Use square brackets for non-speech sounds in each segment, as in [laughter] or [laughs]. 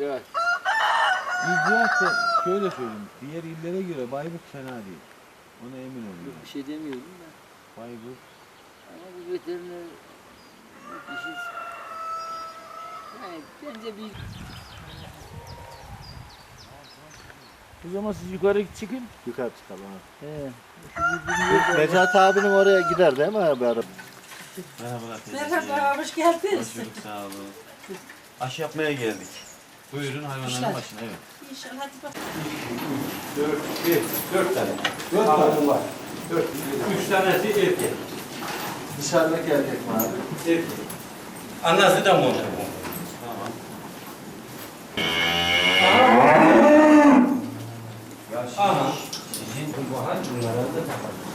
icraat. İcraat da şöyle söyleyeyim. Diğer illere göre Bayburt fena değil. Ona emin olun. Yok bir şey demiyorum da. Bayburt. Ama bu veteriner işi yani bence bir O zaman siz yukarı çıkın. Yukarı çıkalım. ha. He. Necati abinin oraya gider değil mi abi araba? Merhabalar teyzeciğim. Merhaba, hoş geldiniz. Hoş bulduk, sağ olun. Aşı yapmaya geldik. Buyurun hayvanların başına, evet. İnşallah hadi bak. Dört, bir, dört tane. Dört tane var. Dört. Üç tanesi erkek. Dışarıdaki erkek mi abi? Erkek. Anası da monte. Tamam. Aha. Sizin bu bahar bunlara da takar.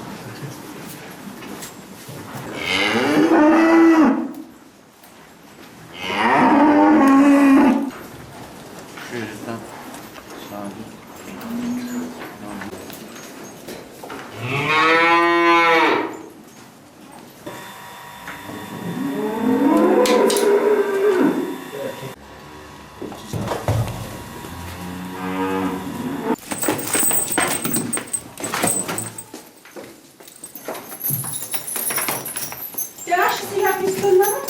Ya şu siyah pistonları.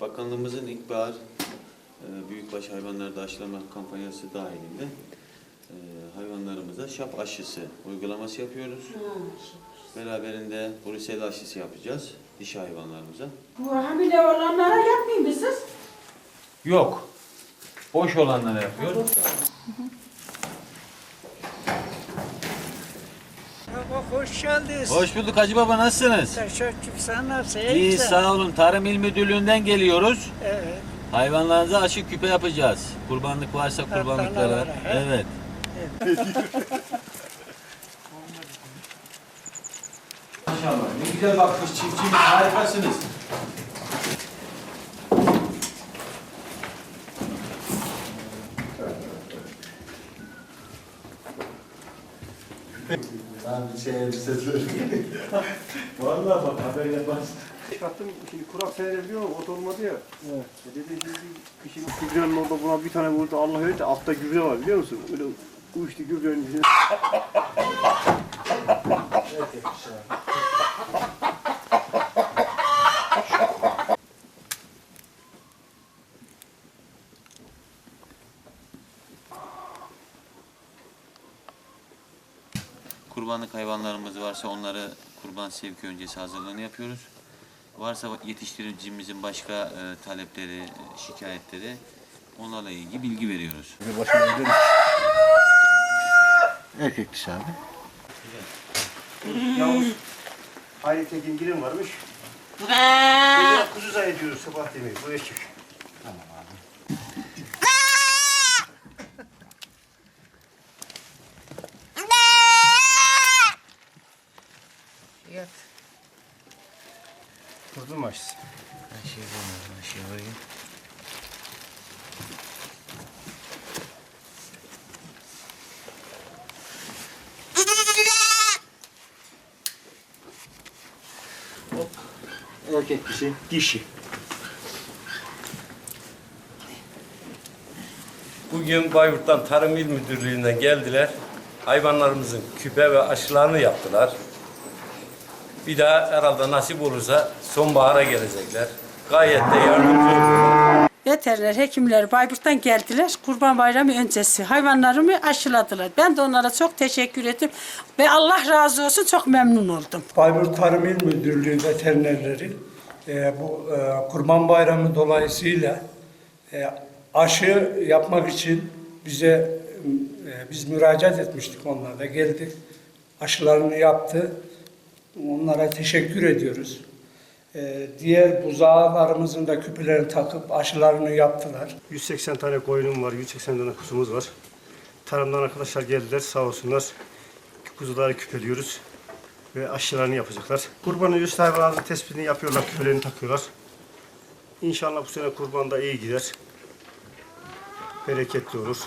Bakanlığımızın ilkbahar e, büyükbaş hayvanlarda aşılama kampanyası dahilinde e, hayvanlarımıza şap aşısı uygulaması yapıyoruz. Beraberinde brusel aşısı yapacağız diş hayvanlarımıza. Bu hamile olanlara yapmayın mı siz? Yok. Boş olanlara yapıyor. Baba hoş geldiniz. Hoş bulduk Hacı Baba nasılsınız? Teşekkür sen nasılsın? İyi sağ olun. Tarım İl Müdürlüğü'nden geliyoruz. Evet. Hayvanlarınıza aşı küpe yapacağız. Kurbanlık varsa kurbanlıklara. Kurbanlara, he? Evet. [laughs] Maşallah ne güzel bakmış çiftçimiz harikasınız. Abi şey elbisesi. [laughs] Vallahi bak haber yaparsın. Çıkarttım şimdi kurak seyredebiliyor ama ot olmadı ya. Evet. E dedi şimdi kışın gübrenin orada buna bir tane vurdu Allah öyle altta gübre var biliyor musun? Öyle uçtu gübrenin içine. Kurbanlık hayvanlarımız varsa onları kurban sevki öncesi hazırlığını yapıyoruz. Varsa yetiştiricimizin başka e, talepleri, şikayetleri onlarla ilgili bilgi veriyoruz. Erkek dişi abi. Yavuz Hayri Tekin Girin varmış. Gece kuzu zannediyoruz sabah demeyi. Buraya çık. Yat. Kurdun mu aşısı? Erkek dişi. Dişi. Bugün Bayburt'tan Tarım İl Müdürlüğü'nden geldiler. Hayvanlarımızın küpe ve aşılarını yaptılar. Bir daha herhalde nasip olursa sonbahara gelecekler. Gayet de yardımcı oldular. Veteriner hekimler Bayburt'tan geldiler. Kurban Bayramı öncesi hayvanlarımı aşıladılar. Ben de onlara çok teşekkür ettim. Ve Allah razı olsun çok memnun oldum. Bayburt Tarım İl Müdürlüğü veterinerleri e, bu e, Kurban Bayramı dolayısıyla e, aşı yapmak için bize e, biz müracaat etmiştik onlar da geldi. Aşılarını yaptı. Onlara teşekkür ediyoruz. E, diğer buzağlarımızın da küpelerini takıp aşılarını yaptılar. 180 tane koyunum var, 180 tane kuzumuz var. Tarımdan arkadaşlar geldiler sağ olsunlar. Kuzuları küpeliyoruz ve aşılarını yapacaklar. Kurbanın üst hayvanların tespitini yapıyorlar, küpelerini takıyorlar. İnşallah bu sene kurban da iyi gider. Bereketli olur.